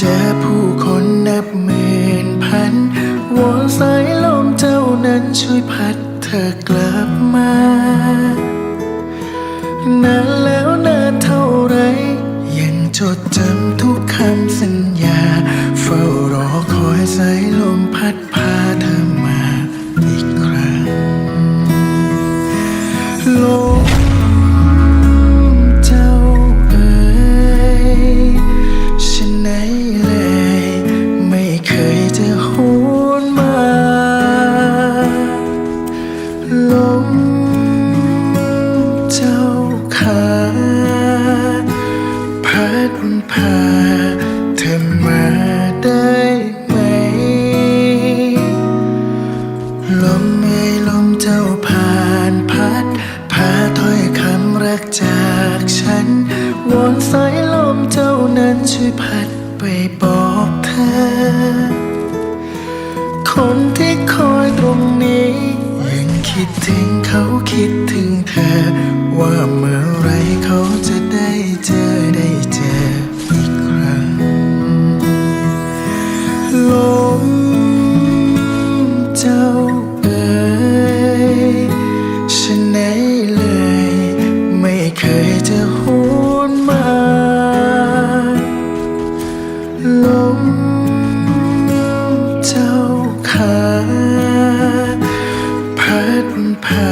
เจอผู้คนนับหมื่นพันวอนสายลมเจ้านั้นช่วยพัดเธอกลับมา พัดพาเธอมาได้ไหม ลมเอ่ยลมเจ้าผ่านพัด พาถ้อยคำรักจากฉัน วอนสายลมเจ้านั้นช่วยพัดไปบอกเธอ คนที่คอยตรงนี้ยังคิดถึงเขาคิดถึงเธอ ว่าเมื่อไรเขาจะได้เจอ เจ้าเอ๋ยฉันไหนเลย ไม่เคยจะหวนมาลมเจ้าขาพัดพา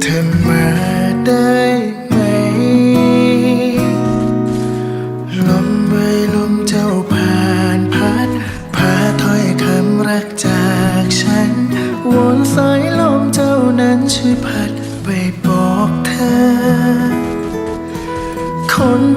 เธอมาได้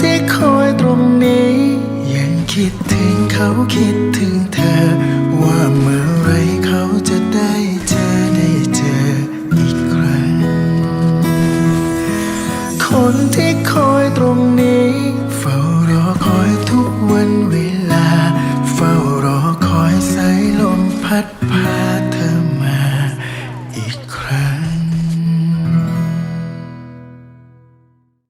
ที่คอยตรงนี้ ยังคิดถึงเขาคิดถึงเธอ